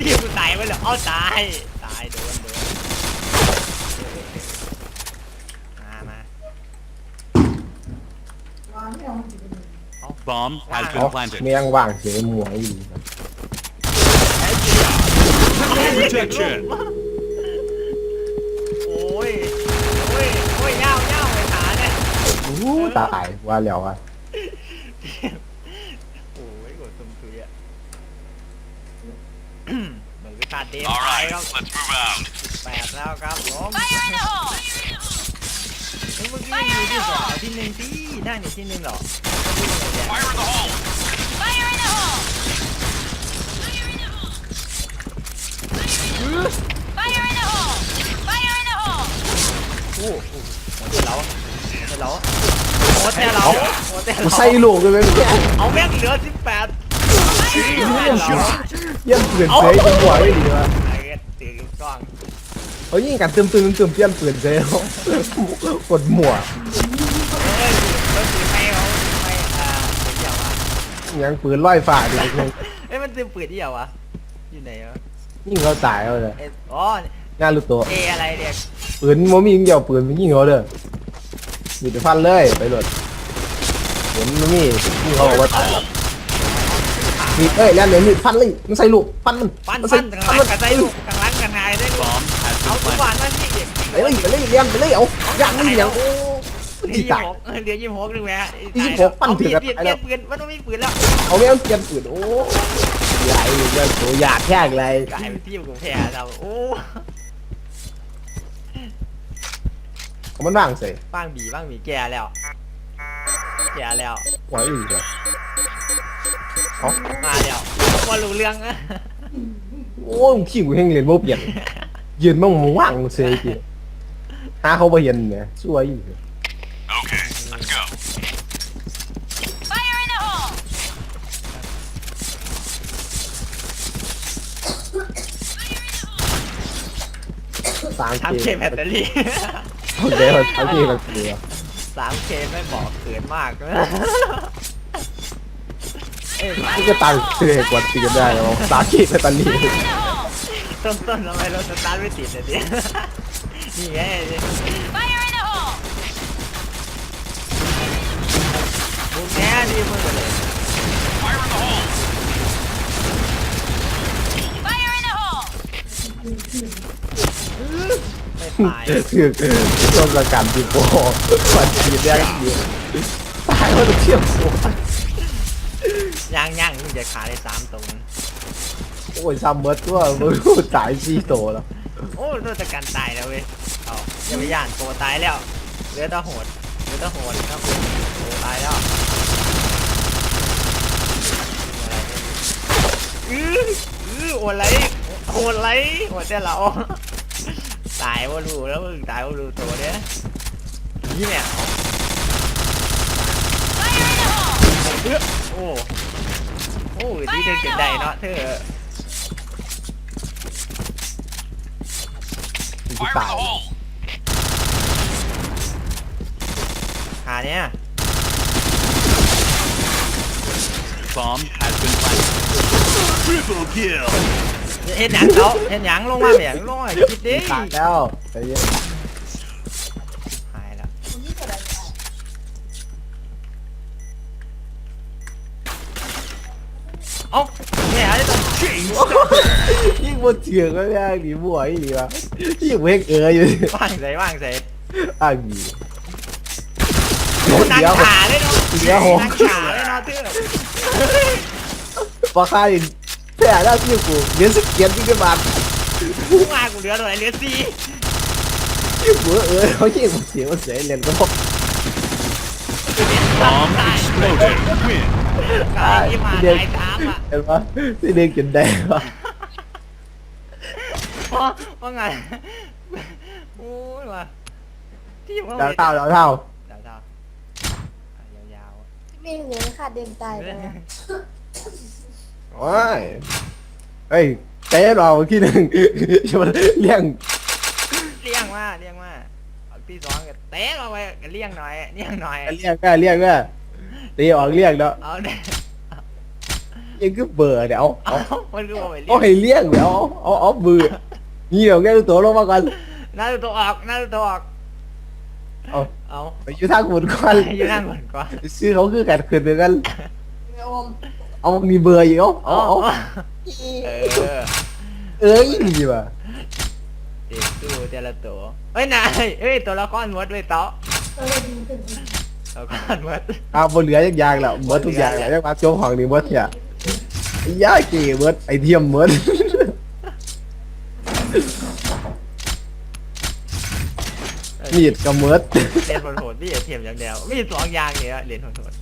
ทีมกูตายไปแล้วเอาตาย ตายโดนโดนมามา Bomb has เอา been planted. เมียงว่างเสียหมวยอยู่ Protection. โอ้ย โอ้ย โอ้ยเง่าเง่าไปขาเนี่ยอู้ตายว่าแล้วอะ โอ้ยกดตุ่มตุยอะ เหมือนกับขาดเดม All ไป right, ครับ let's move out. แปดแล้วครับผม Fire in the hole! เฮ้ยเมื่อกี้อยู่ที่สองเอาที่หนึ่งที่ได้เนี่ยที่หนึ่งเหรอ Fire in the hole. Fire in the hole! Fire in the hole! Fire in the hole! โอ้โหหมดแต่เราหมดแต่เราหมดแต่เราหมดแต่กูเราใส่ลูกเลยไหมเนี่ยเอาแม่งเหลือสิบแปด เหรอเยี่ยมเปลี่ยนเซยจังหวะไม่ดีวะไอ้เงี้ยตีกล้องเขายิงกันตึมตึมตึมเปลี่ยนเปลี่ยนเซยเขากดหมวกเอ้ยรถตีไม่เขาไม่อ่าปืนเดียววะยังปืนลอยฝ่าดิยังเอ้ยมันตีปืนเดียววะอยู่ไหนวะยิงเขาตายเอาเลยเออ๋องานลูกตัวเออะไรเนี่ยปืนโมมียิงเดียวปืนมันยิงเขาเด้อมีแต่ฟันเลยไปหลดปืนมันมียิงเขาบอกว่าตาย แล้วมีเอ้ยแล้วเนี่ยมีฟันเลยมันใส่ลูกฟันมันปั้นมันใส่ปั้นกลางฟันหลัมังนกันได้ลูกกลางหลังกันหายได้ลูก Bomb has เอา been ทุกวัน planted. นั่นนี่เด็กไปเลยไปเลยเลี้ยงไปเลยเอาอย่างนี้อย่างโอ้เหลือที่ยี่ตายหกเหลือยี่หกหรือไงยี่สิบหกปั้นเอาถึเปงลี่ยกันนเปลี่ยนไปเปลี่แล้ยนปืนมันต้องมีปืนแล้วเอาแม่งเปลี่ยนปืนโอ้ใหญ่เลยตัวอยากแค่ไรกลายเป็นทีมกูแพ้เราโอ้เอามันว่างใส่บ้างบีบ้างบีแก่แล้ว แก่แล้ว ไหวอยู่จ้ะมาแล้วว่ารู้เรื่องอะโอ้ยขี้กูแห้งเรียนโมเปลี่ยนยืนมั่งมึงว่างเซยกี่หาเขาไปเห็นเนี่ยสวยอยู่ Okay, let's go. Fire in the hole! สามสามเกเคมแบตเตอรี่เขาเดี๋ยวเขาเกมกันเดียว สามเคไม่บอกเขินมากเลยเอ้ยนี่ก็ตังเสือกว่าตีกันได้แล้วสามเกมไปตันนี้ Fire in the hole! ต้นต้นๆทำไมรถสตาร์ทไม่ติดเลยเนี่ยนี่ไง Fire in the hole! มุมแง่ดีมือเลย Fire in the hole. ไม่ตายคือช่วงประกันที่โปวันทีแรกเดียวตายว่าเทียวสวนย่างย่างมึงจะขาได้สามตรงโอ้ยซ้ำเมิดตัวมึงตายสี่โตแล้วโอ้ตัวตะกันตายแล้วเว้ยเอาอย่าไปย่านโตตายแล้วเลือแตะโหดเลือแตะโหดครับโตตายแล้วอืออือโอนไรโอนไรโอนแต่เรา ตายว่ารู้แล้วมึงตายว่ารู้ตัวเนี่ยยี่เนี่ยเออโอ้โอ้ที่เดินกันได้เนาะเธอมึง Fire in ตาย the hole. ขาเนี้ย Bomb has been planted. Triple kill. เห็นหยังเขาเห็นหยังลงมาแบบลงมาคิดดิตายแล้วใจเย็นหายแล้วเอ้าเนี่ยอะไรต้องยิ่งบนเถื่อนก็ยากดีบัวอีหลีวะยิ่งเวกเอ๋ยอยู่ว่างใส่ว่างใส่อ่างดีนั่งเดี๋ยวขาเลยเนาะเดี๋ยวนั่งขาเลยเนาะเธอพอค่าดิ แพ้แล้วที่กูเรียนสเกียนที่กบาลกูมากูเหลือตัวไหนเหลือสี่ที่บัวเอ๋ยเขายิ่งเสียมันเสียเรียนก็บอก Bomb exploded. Win. กายยี่มาได้สามอะเห็นปะที่เด็กกินได้ปะเพราะว่าไงโอ้ยว่ะที่ว่าดาวเท่าดาวเท่าดาวเท่าอะยาวๆอะ ไม่เหลือขาดเดินตายไปแล้ วโอ้ยเฮ้ยเต้เราที่หนึ่งจะมาเลี้ยงเลี้ยงมาเลี้ยงมาเอาที่สองก็เตะเอาไปก็เลี้ยงหน่อยเลี้ยงหน่อยเลี้ยงแม่เลี้ยงแม่ตีออกเลี้ยงแล้วเอาเด้ยังคือเบอร์เดี๋ยวเอาเอามันก็บอกไปเรียเอากให้เลี้ยงเดี๋ยวเอาเอาเบื่อนี่เดี๋ยวแกตัวลงมาก่อนน่าจะตัวออกน่าจะตัวออกเอาเอาไปอยู่ทางหมุนก่อนอยู่นั่งก่อนก่อนซื้อเขาคือกันขึ้นเดียวกัน เอามีเบอร์อยู่เอาเอาเอาเออเอ้ยดีว่ะเด็กตู้แต่ละตัวเอ้ยนายเอ้ยตัวละครหมดเลยเต๋อเออดีขึ้นตัวละครหมดเอาบนเหลือยักอย่างแล้วเบิร์ดทุกอย่างแล้วยังมาโจมของนี่เบิร์ดเนี่ยไอ้ย่าเก๋เบิร์ดไอเทียมเบิร์ดมีดกับเบิร์ดเรียนโหดๆพี่อย่าเทียมอย่างเดียวมีสองอย่างเนี่ยเรียนโหด